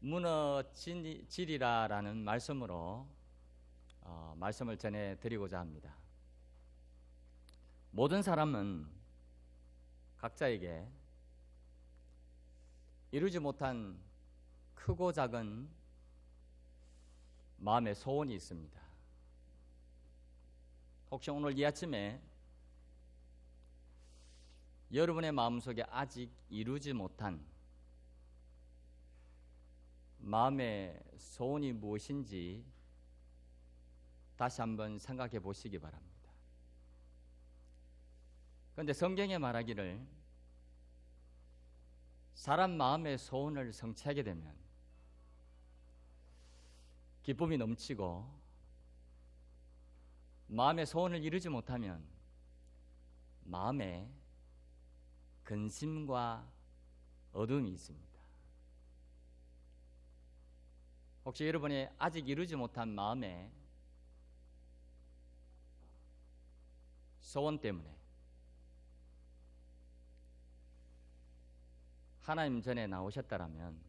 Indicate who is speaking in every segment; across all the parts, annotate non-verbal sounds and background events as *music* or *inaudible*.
Speaker 1: 무너지리라라는 말씀으로 어, 말씀을 전해 드리고자 합니다. 모든 사람은 각자에게 이루지 못한 크고 작은 마음의 소원이 있습니다. 혹시 오늘 이 아침에 여러분의 마음속에 아직 이루지 못한 마음의 소원이 무엇인지 다시 한번 생각해 보시기 바랍니다. 그런데 성경에 말하기를 사람 마음의 소원을 성취하게 되면 기쁨이 넘치고 마음의 소원을 이루지 못하면 마음에 근심과 어둠이 있습니다. 혹시 여러분이 아직 이루지 못한 마음의 소원 때문에 하나님 전에 나오셨다라면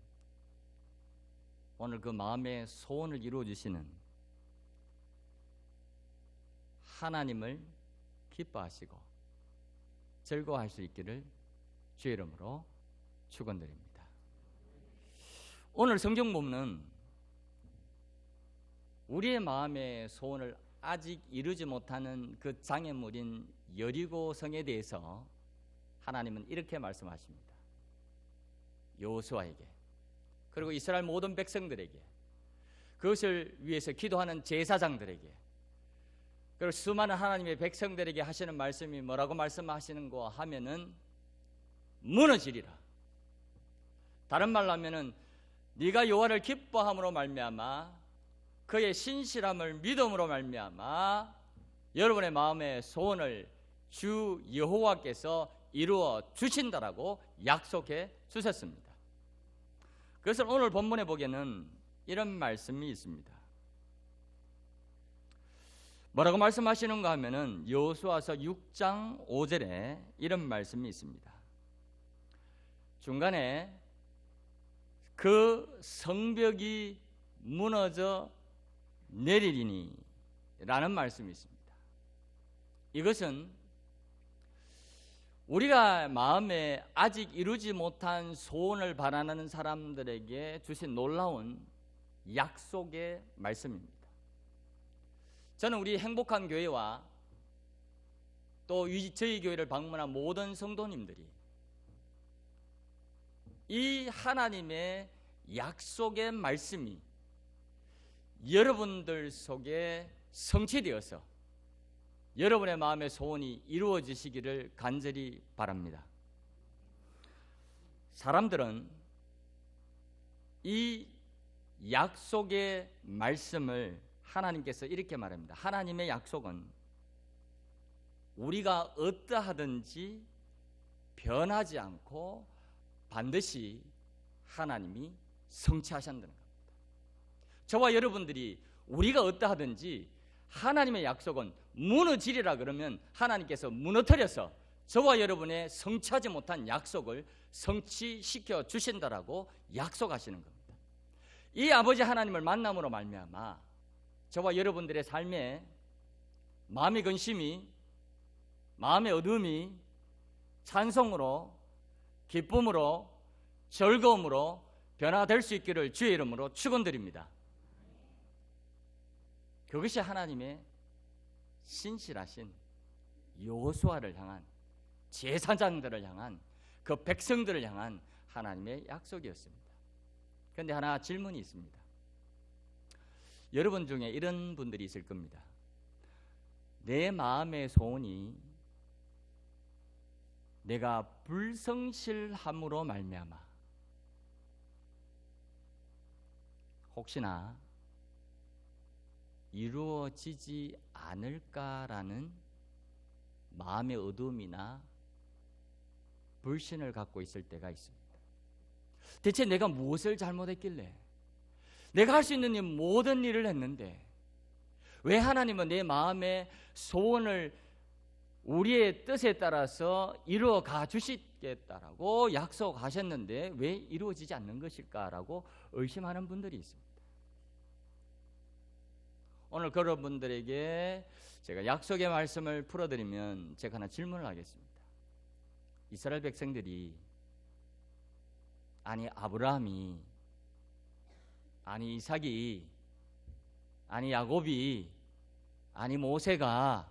Speaker 1: 오늘 그 마음의 소원을 이루어 주시는 하나님을 기뻐하시고 즐거워할 수 있기를 주의 이름으로 축원드립니다. 오늘 성경 본문은 우리의 마음의 소원을 아직 이루지 못하는 그 장애물인 여리고 성에 대해서 하나님은 이렇게 말씀하십니다. 여호수아에게 그리고 이스라엘 모든 백성들에게 그것을 위해서 기도하는 제사장들에게 그리고 수많은 하나님의 백성들에게 하시는 말씀이 뭐라고 말씀하시는 거 하면은 무너지리라. 다른 말로 하면은 네가 여호와를 기뻐함으로 말미암아 그의 신실함을 믿음으로 말미암아 여러분의 마음의 소원을 주 여호와께서 이루어 주신다라고 약속해 주셨습니다. 그래서 오늘 본문에 보기에는 이런 말씀이 있습니다. 뭐라고 말씀하시는가 하면은 여호수아서 6장 5절에 이런 말씀이 있습니다. 중간에 그 성벽이 무너져 내리리니 라는 말씀이 있습니다. 이것은 우리가 마음에 아직 이루지 못한 소원을 바라는 사람들에게 주신 놀라운 약속의 말씀입니다. 저는 우리 행복한 교회와 또 저희 교회를 방문한 모든 성도님들이 이 하나님의 약속의 말씀이 여러분들 속에 성취되어서 여러분의 마음의 소원이 이루어지시기를 간절히 바랍니다. 사람들은 이 약속의 말씀을 하나님께서 이렇게 말합니다. 하나님의 약속은 우리가 어떠하든지 변하지 않고 반드시 하나님이 성취하신다는. 저와 여러분들이 우리가 어떠하든지 하나님의 약속은 무너지리라 그러면 하나님께서 무너뜨려서 저와 여러분의 성취하지 못한 약속을 성취시켜 주신다라고 약속하시는 겁니다. 이 아버지 하나님을 만남으로 말미암아 저와 여러분들의 삶에 마음의 근심이 마음의 어둠이 찬송으로 기쁨으로 즐거움으로 변화될 수 있기를 주의 이름으로 축원드립니다. 그것이 하나님의 신실하신 여호수아를 향한 제사장들을 향한 그 백성들을 향한 하나님의 약속이었습니다. 그런데 하나 질문이 있습니다. 여러분 중에 이런 분들이 있을 겁니다. 내 마음의 소원이 내가 불성실함으로 말미암아 혹시나 이루어지지 않을까라는 마음의 어둠이나 불신을 갖고 있을 때가 있습니다. 대체 내가 무엇을 잘못했길래 내가 할 수 있는 일 모든 일을 했는데 왜 하나님은 내 마음의 소원을 우리의 뜻에 따라서 이루어 가 주시 주시겠다라고 약속하셨는데 왜 이루어지지 않는 것일까라고 의심하는 분들이 있습니다. 오늘 그런 분들에게 제가 약속의 말씀을 풀어드리면 제가 하나 질문을 하겠습니다. 이스라엘 백성들이 아니 아브라함이 아니 이삭이 아니 야곱이 아니 모세가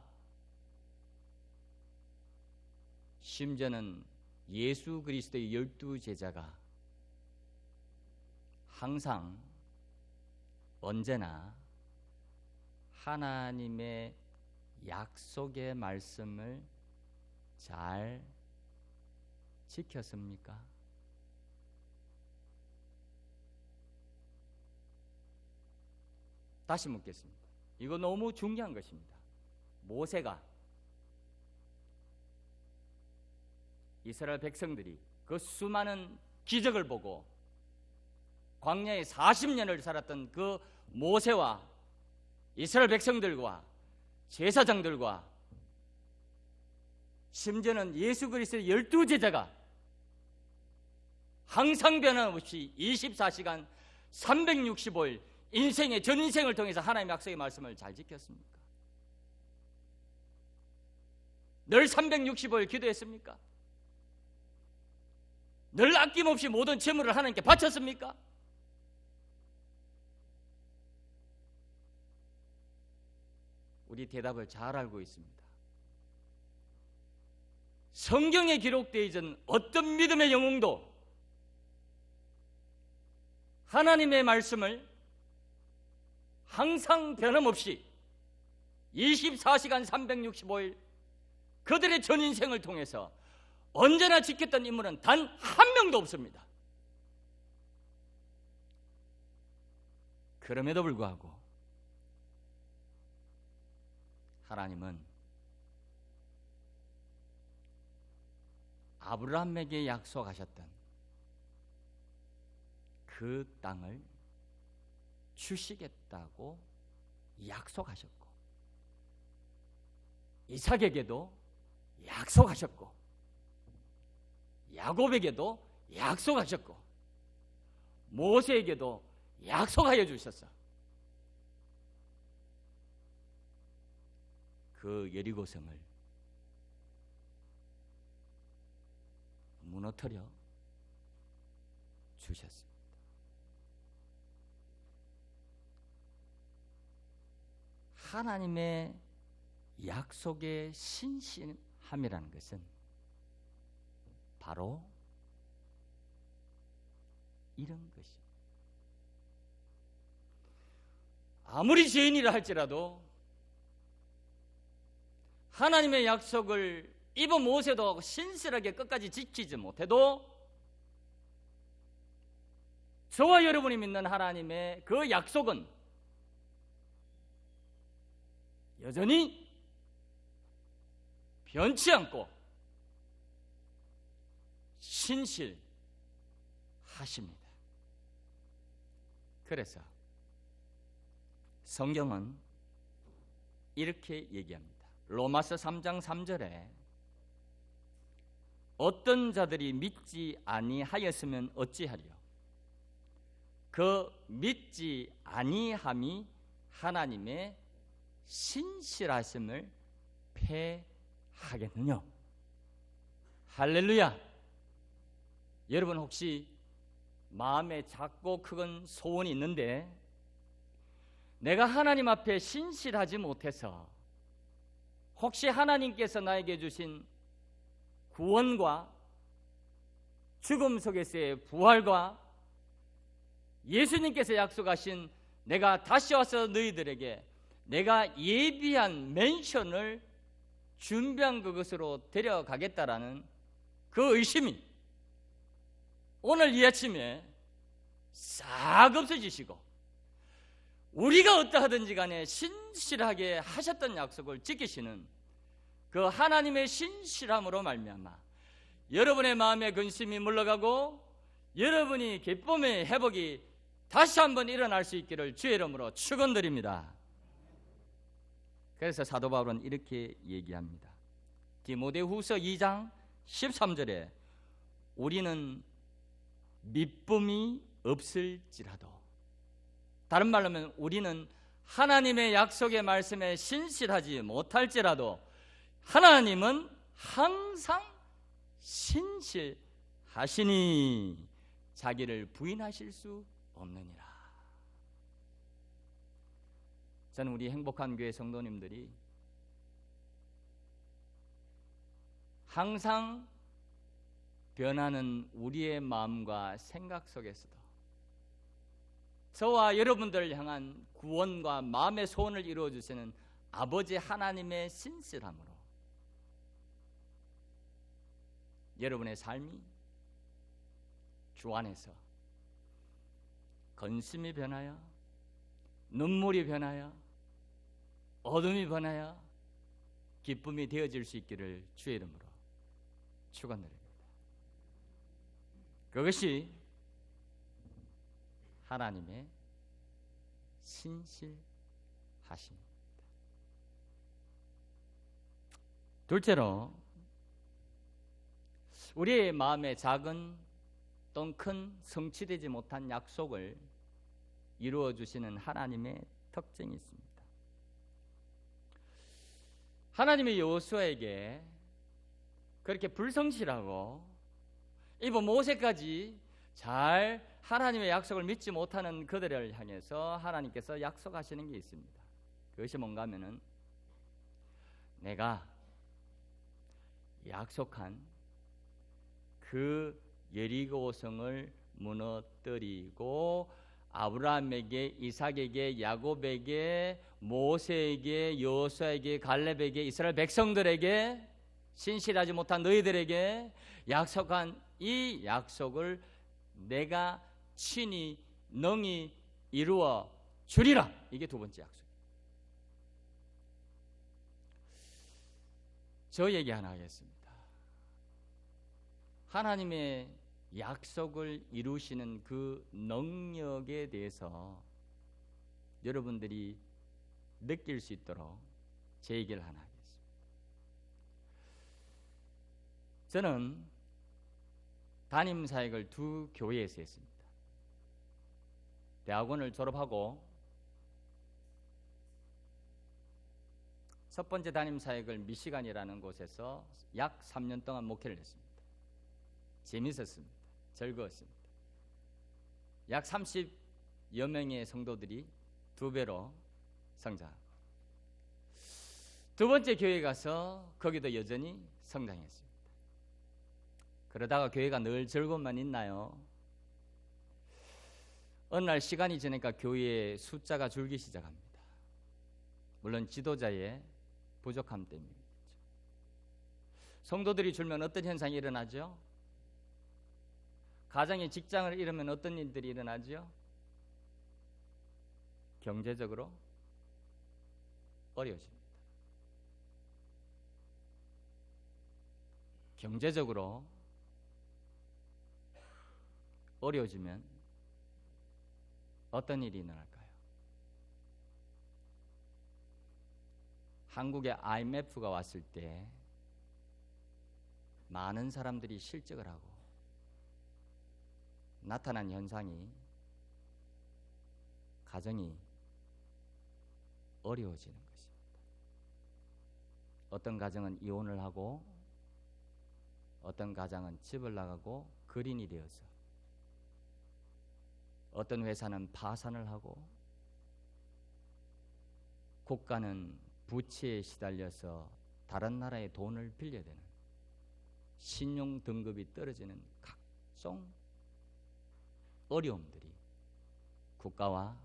Speaker 1: 심지어는 예수 그리스도의 열두 제자가 항상 언제나 하나님의 약속의 말씀을 잘 지켰습니까? 다시 묻겠습니다. 이거 너무 중요한 것입니다. 모세가 이스라엘 백성들이 그 수많은 기적을 보고 광야에 40년을 살았던 그 모세와 이스라엘 백성들과 제사장들과 심지어는 예수 그리스도의 열두 제자가 항상 변함없이 24시간 365일 인생의 전 인생을 통해서 하나님의 약속의 말씀을 잘 지켰습니까? 늘 365일 기도했습니까? 늘 아낌없이 모든 재물을 하나님께 바쳤습니까? 우리 대답을 잘 알고 있습니다. 성경에 기록되어 있는 어떤 믿음의 영웅도 하나님의 말씀을 항상 변함없이 24시간 365일 그들의 전 인생을 통해서 언제나 지켰던 인물은 단 한 명도 없습니다. 그럼에도 불구하고 하나님은 아브라함에게 약속하셨던 그 땅을 주시겠다고 약속하셨고 이삭에게도 약속하셨고 야곱에게도 약속하셨고 모세에게도 약속하여 주셨어. 그 여리고성을 무너뜨려 주셨습니다. 하나님의 약속의 신실함이라는 것은 바로 이런 것이 아무리 죄인이라 할지라도 하나님의 약속을 입어 모세도 신실하게 끝까지 지키지 못해도 저와 여러분이 믿는 하나님의 그 약속은 여전히 변치 않고 신실하십니다. 그래서 성경은 이렇게 얘기합니다. 로마서 3장 3절에 어떤 자들이 믿지 아니하였으면 어찌하리요? 그 믿지 아니함이 하나님의 신실하심을 패하겠느냐? 할렐루야! 여러분 혹시 마음에 작고 큰 소원이 있는데 내가 하나님 앞에 신실하지 못해서 혹시 하나님께서 나에게 주신 구원과 죽음 속에서의 부활과 예수님께서 약속하신 내가 다시 와서 너희들에게 내가 예비한 맨션을 준비한 그것으로 데려가겠다라는 그 의심이 오늘 이 아침에 싹 없어지시고 우리가 어떠하든지 간에 신실하게 하셨던 약속을 지키시는 그 하나님의 신실함으로 말미암아 여러분의 마음의 근심이 물러가고 여러분이 기쁨의 회복이 다시 한번 일어날 수 있기를 주의 이름으로 축원드립니다. 그래서 사도 바울은 이렇게 얘기합니다. 디모데후서 2장 13절에 우리는 미쁨이 없을지라도 다른 말로 하면 우리는 하나님의 약속의 말씀에 신실하지 못할지라도 하나님은 항상 신실하시니 자기를 부인하실 수 없느니라. 저는 우리 행복한 교회 성도님들이 항상 변하는 우리의 마음과 생각 속에서도 저와 여러분들을 향한 구원과 마음의 소원을 이루어 주시는 아버지 하나님의 신실함으로 여러분의 삶이 주 안에서 건심이 변하여 눈물이 변하여 어둠이 변하여 기쁨이 되어질 수 있기를 주의 이름으로 축원드립니다. 그것이 하나님의 신실하심입니다. 둘째로 우리의 마음에 작은 또는 큰 성취되지 못한 약속을 이루어 주시는 하나님의 특징이 있습니다. 하나님의 여호수아에게 그렇게 불성실하고 이번 모세까지 잘 하나님의 약속을 믿지 못하는 그들을 향해서 하나님께서 약속하시는 게 있습니다. 그것이 뭔가 하면은 내가 약속한 그 여리고성을 무너뜨리고 아브라함에게 이삭에게 야곱에게 모세에게 여호수아에게 갈렙에게 이스라엘 백성들에게 신실하지 못한 너희들에게 약속한 이 약속을 내가 친히 능히 이루어 주리라. 이게 두 번째 약속. 저 얘기 하나 하겠습니다. 하나님의 약속을 이루시는 그 능력에 대해서 여러분들이 느낄 수 있도록 제 얘기를 하나 하겠습니다. 저는 담임 사역을 두 교회에서 했습니다. 대학원을 졸업하고 첫 번째 담임 사역을 미시간이라는 곳에서 약 3년 동안 목회를 했습니다. 재밌었습니다. 즐거웠습니다. 약 30여 명의 성도들이 두 배로 성장하고 두 번째 교회 가서 거기도 여전히 성장했습니다. 그러다가 교회가 늘 즐거움만 있나요? 어느 날 시간이 지니까 교회의 숫자가 줄기 시작합니다. 물론 지도자의 부족함 때문이겠죠. 성도들이 줄면 어떤 현상이 일어나죠? 가정의 직장을 잃으면 어떤 일들이 일어나죠? 경제적으로 어려워집니다. 경제적으로 어려워지면 어떤 일이 일어날까요? 한국에 IMF가 왔을 때 많은 사람들이 실직을 하고 나타난 현상이 가정이 어려워지는 것입니다. 어떤 가정은 이혼을 하고 어떤 가정은 집을 나가고 거린이 되어서 어떤 회사는 파산을 하고 국가는 부채에 시달려서 다른 나라의 돈을 빌려야 되는 신용 등급이 떨어지는 각종 어려움들이 국가와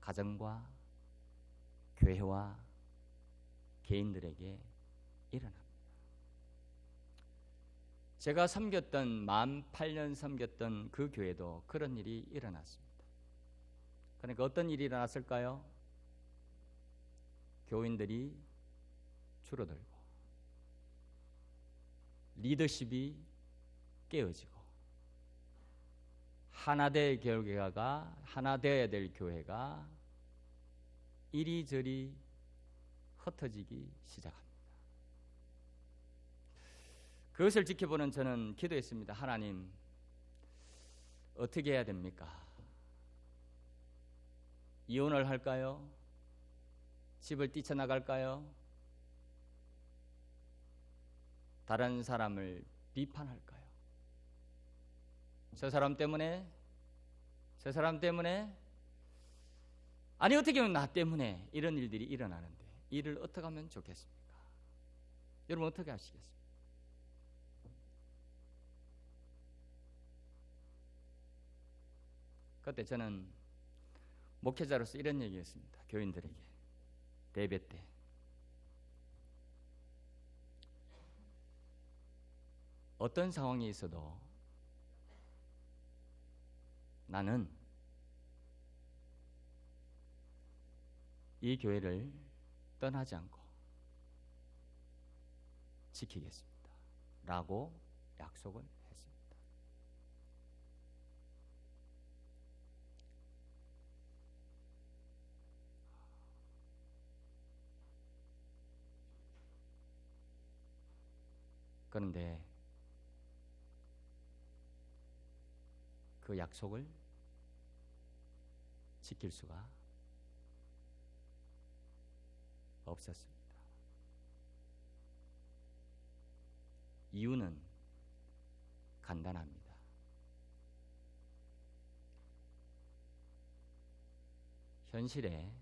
Speaker 1: 가정과 교회와 개인들에게 일어납니다. 제가 섬겼던 만 8년 섬겼던 그 교회도 그런 일이 일어났습니다. 그러니까 어떤 일이 일어났을까요? 교인들이 줄어들고 리더십이 깨어지고 하나 될 교회가 하나 되어야 될 교회가 이리저리 흩어지기 시작합니다. 그것을 지켜보는 저는 기도했습니다. 하나님, 어떻게 해야 됩니까? 이혼을 할까요? 집을 뛰쳐나갈까요? 다른 사람을 비판할까요? 저 사람 때문에? 저 사람 때문에? 아니 어떻게 하면 나 때문에 이런 일들이 일어나는데 이를 어떻게 하면 좋겠습니까? 여러분 어떻게 하시겠습니까? 그때 저는 목회자로서 이런 얘기했습니다. 교인들에게 대배 때 어떤 상황이 있어도 나는 이 교회를 떠나지 않고 지키겠습니다. 라고 약속을 했습니다. 그런데 그 약속을 지킬 수가 없었습니다. 이유는 간단합니다. 현실의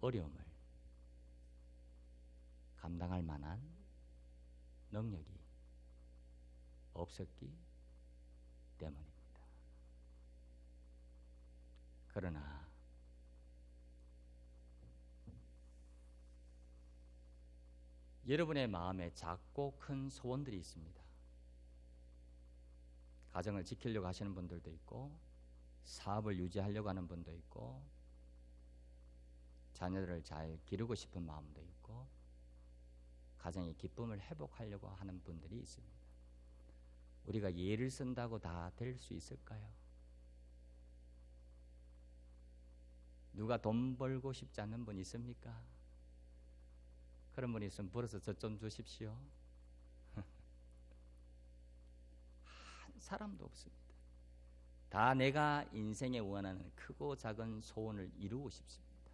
Speaker 1: 어려움을 감당할 만한 능력이 없었기 때문입니다. 그러나 여러분의 마음에 작고 큰 소원들이 있습니다. 가정을 지키려고 하시는 분들도 있고, 사업을 유지하려고 하는 분도 있고, 자녀들을 잘 기르고 싶은 마음도 있고, 가정의 기쁨을 회복하려고 하는 분들이 있습니다. 우리가 예를 쓴다고 다 될 수 있을까요? 누가 돈 벌고 싶지 않는 분 있습니까? 그런 분이 있으면 벌어서 저 좀 주십시오. *laughs* 한 사람도 없습니다. 다 내가 인생에 원하는 크고 작은 소원을 이루고 싶습니다.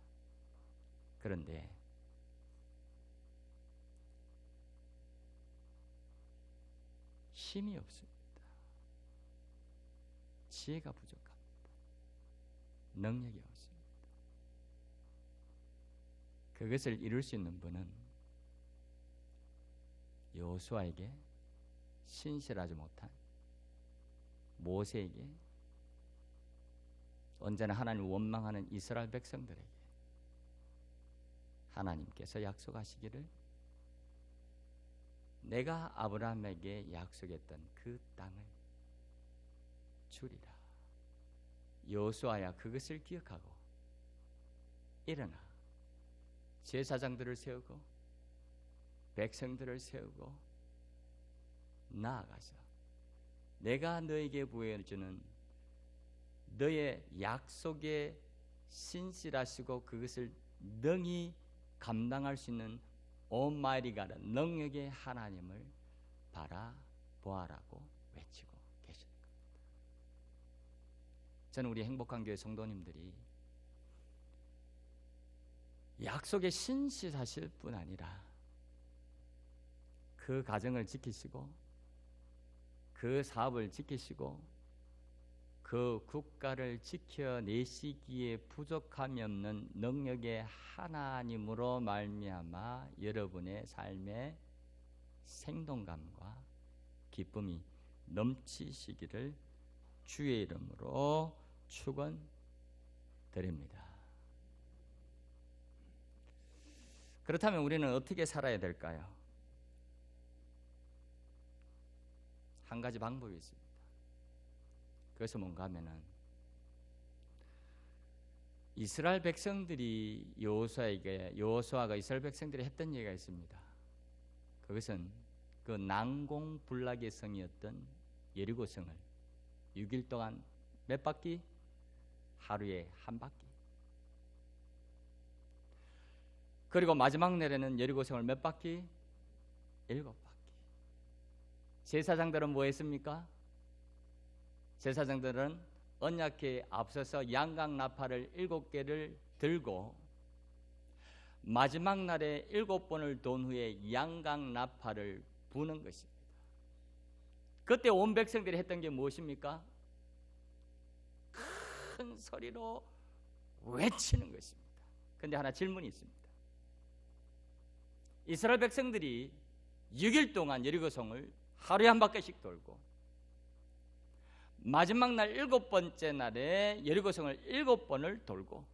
Speaker 1: 그런데 힘이 없습니다. 지혜가 부족합니다. 능력이 없습니다. 그것을 이룰 수 있는 분은 여호수아에게 신실하지 못한 모세에게 언제나 하나님을 원망하는 이스라엘 백성들에게 하나님께서 약속하시기를 내가 아브라함에게 약속했던 그 땅을 주리라. 여호수아야 그것을 기억하고 일어나 제사장들을 세우고 백성들을 세우고 나아가서 내가 너에게 보여주는 너의 약속에 신실하시고 그것을 능히 감당할 수 있는 오마이리가라 능력의 하나님을 바라보아라고 외치고 계시는 겁니다. 저는 우리 행복한 교회 성도님들이 약속에 신실하실 뿐 아니라 그 가정을 지키시고 그 사업을 지키시고 그 국가를 지켜내시기에 부족함이 없는 능력의 하나님으로 말미암아 여러분의 삶의 생동감과 기쁨이 넘치시기를 주의 이름으로 축원드립니다. 그렇다면 우리는 어떻게 살아야 될까요? 한 가지 방법이 있습니다. 그것은 뭔가 하면은 이스라엘 백성들이 여호수아에게 여호수아가 이스라엘 백성들이 했던 얘기가 있습니다. 그것은 그 난공불락의 성이었던 예리고 성을 6일 동안 몇 바퀴? 하루에 한 바퀴. 그리고 마지막 날에는 예리고 성을 몇 바퀴? 일곱 바퀴. 제사장들은 뭐 했습니까? 제사장들은 언약궤에 앞서서 양각 나팔을 일곱 개를 들고 마지막 날에 일곱 번을 돈 후에 양각 나팔을 부는 것입니다. 그때 온 백성들이 했던 게 무엇입니까? 큰 소리로 외치는 것입니다. 근데 하나 질문이 있습니다. 이스라엘 백성들이 6일 동안 여리고성을 하루에 한 바퀴씩 돌고 마지막 날 일곱 번째 날에 여리고성을 일곱 번을 돌고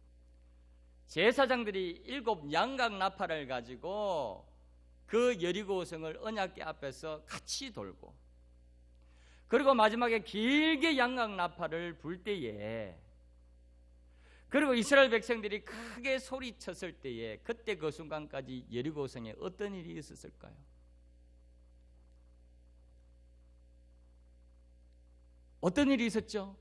Speaker 1: 제사장들이 일곱 양각 나팔을 가지고 그 여리고성을 언약궤 앞에서 같이 돌고 그리고 마지막에 길게 양각 나팔을 불 때에 그리고 이스라엘 백성들이 크게 소리쳤을 때에 그때 그 순간까지 여리고성에 어떤 일이 있었을까요? 어떤 일이 있었죠?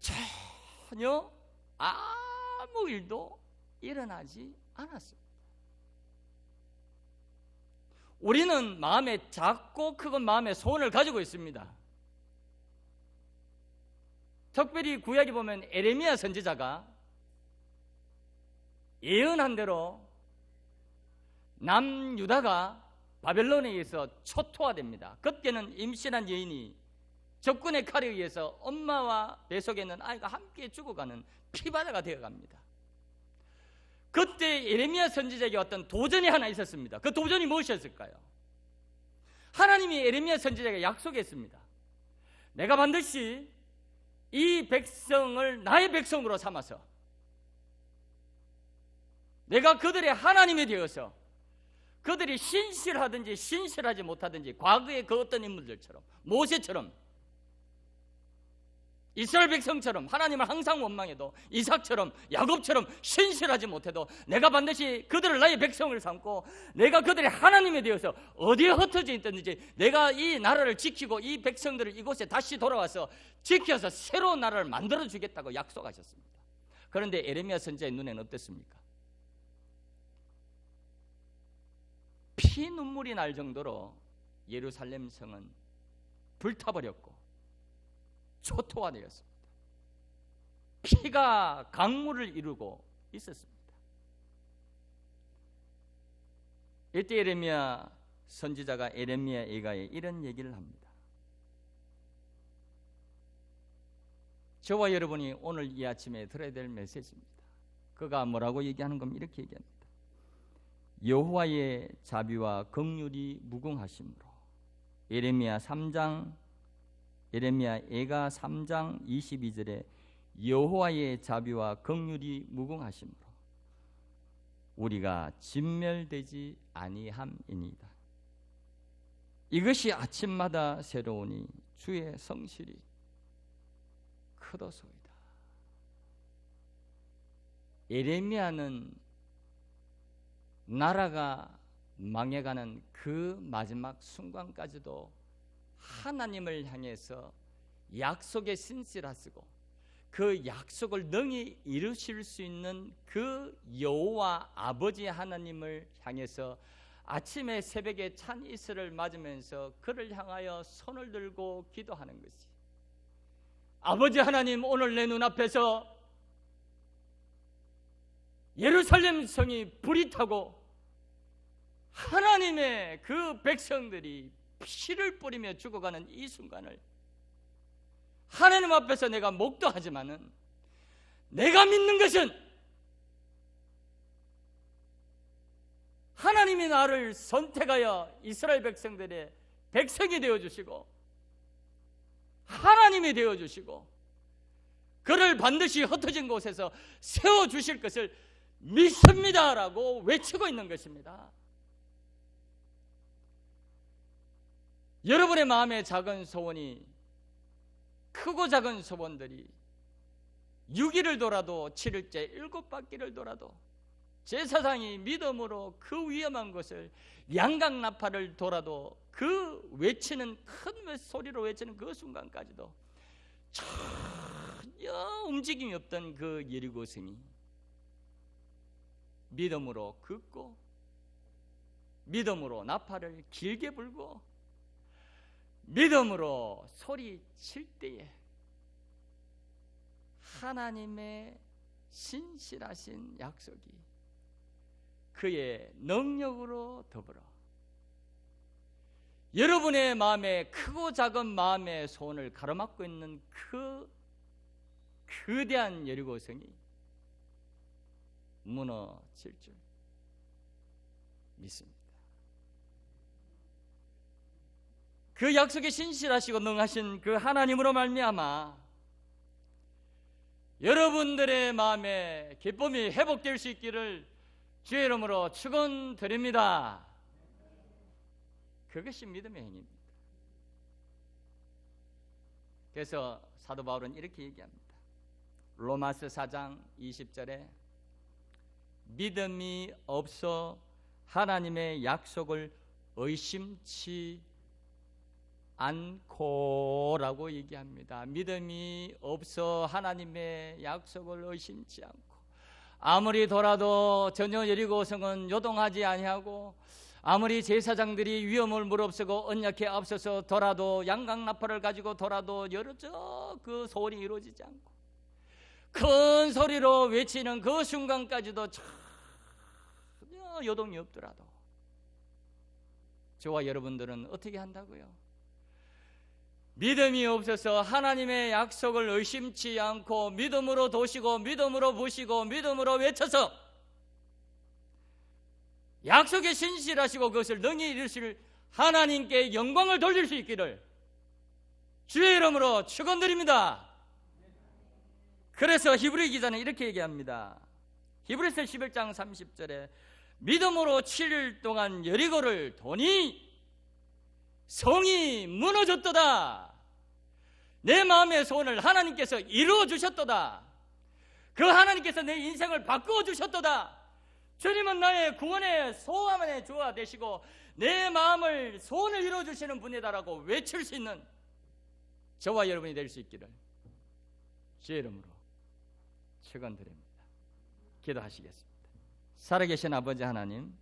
Speaker 1: 전혀 아무 일도 일어나지 않았습니다. 우리는 마음에 작고 크고 마음에 소원을 가지고 있습니다. 특별히 구약에 보면 에레미야 선지자가 예언한 대로 남유다가 바벨론에 의해서 초토화됩니다. 그때는 임신한 여인이 적군의 칼에 의해서 엄마와 뱃속에 있는 아이가 함께 죽어가는 피바다가 되어갑니다. 그때 예레미야 선지자에게 어떤 도전이 하나 있었습니다. 그 도전이 무엇이었을까요? 하나님이 예레미야 선지자에게 약속했습니다. 내가 반드시 이 백성을 나의 백성으로 삼아서 내가 그들의 하나님이 되어서 그들이 신실하든지 신실하지 못하든지 과거의 그 어떤 인물들처럼 모세처럼 이스라엘 백성처럼 하나님을 항상 원망해도 이삭처럼 야곱처럼 신실하지 못해도 내가 반드시 그들을 나의 백성을 삼고 내가 그들의 하나님이 되어서 어디에 흩어져 있든지 내가 이 나라를 지키고 이 백성들을 이곳에 다시 돌아와서 지켜서 새로운 나라를 만들어 주겠다고 약속하셨습니다. 그런데 에레미야 선지자의 눈에는 어땠습니까? 피 눈물이 날 정도로 예루살렘 성은 불타버렸고 초토화되었습니다. 피가 강물을 이루고 있었습니다. 이때 에레미야 선지자가 에레미야 에가에 이런 얘기를 합니다. 저와 여러분이 오늘 이 아침에 들어야 될 메시지입니다. 그가 뭐라고 얘기하는 겁니다. 이렇게 얘기합니다. 여호와의 자비와 긍휼이 무궁하심으로 예레미야 3장 예레미야 애가 3장 22절에 여호와의 자비와 긍휼이 무궁하심으로 우리가 진멸되지 아니함이니이다. 이것이 아침마다 새로우니 주의 성실이 크도소이다. 예레미야는 나라가 망해가는 그 마지막 순간까지도 하나님을 향해서 약속에 신실하시고 그 약속을 능히 이루실 수 있는 그 여호와 아버지 하나님을 향해서 아침에 새벽에 찬 이슬을 맞으면서 그를 향하여 손을 들고 기도하는 것이 아버지 하나님 오늘 내 눈앞에서 예루살렘 성이 불이 타고 하나님의 그 백성들이 피를 뿌리며 죽어가는 이 순간을 하나님 앞에서 내가 목도하지만은 내가 믿는 것은 하나님이 나를 선택하여 이스라엘 백성들의 백성이 되어 주시고 하나님이 되어 주시고 그를 반드시 흩어진 곳에서 세워 주실 것을 믿습니다라고 외치고 있는 것입니다. 여러분의 마음에 작은 소원이 크고 작은 소원들이 6일을 돌아도 7일째 일곱 바퀴를 돌아도 제사장이 믿음으로 그 위험한 것을 양각 나팔을 돌아도 그 외치는 큰 소리로 외치는 그 순간까지도 전혀 움직임이 없던 그 여리고성이 믿음으로 긋고 믿음으로 나팔을 길게 불고 믿음으로 소리 칠 때에 하나님의 신실하신 약속이 그의 능력으로 더불어 여러분의 마음에 크고 작은 마음의 소원을 가로막고 있는 그 거대한 여리고성이 무너질 줄 믿습니다. 그 약속에 신실하시고 능하신 그 하나님으로 말미암아 여러분들의 마음에 기쁨이 회복될 수 있기를 주의 이름으로 축원드립니다. 그것이 믿음의 행위입니다. 그래서 사도 바울은 이렇게 얘기합니다. 로마서 4장 20절에 믿음이 없어 하나님의 약속을 의심치 않고라고 얘기합니다. 믿음이 없어 하나님의 약속을 의심치 않고 아무리 돌아도 전혀 여리고성은 요동하지 아니하고 아무리 제사장들이 위험을 무릅쓰고 언약해 앞서서 돌아도 양강 나팔을 가지고 돌아도 여러 저 그 소원이 이루어지지 않고 큰 소리로 외치는 그 순간까지도 전혀 요동이 없더라도 저와 여러분들은 어떻게 한다고요? 믿음이 없어서 하나님의 약속을 의심치 않고 믿음으로 도시고 믿음으로 보시고 믿음으로 외쳐서 약속에 신실하시고 그것을 능히 이루실 하나님께 영광을 돌릴 수 있기를 주의 이름으로 축원드립니다. 그래서 히브리 기자는 이렇게 얘기합니다. 히브리서 11장 30절에 믿음으로 7일 동안 여리고를 도니 성이 무너졌도다. 내 마음의 소원을 하나님께서 이루어 주셨도다. 그 하나님께서 내 인생을 바꾸어 주셨도다. 주님은 나의 구원의 소원의 주가 되시고 내 마음을 소원을 이루어 주시는 분이다라고 외칠 수 있는 저와 여러분이 될 수 있기를 주의 이름으로 축원드립니다. 기도하시겠습니다. 살아계신 아버지 하나님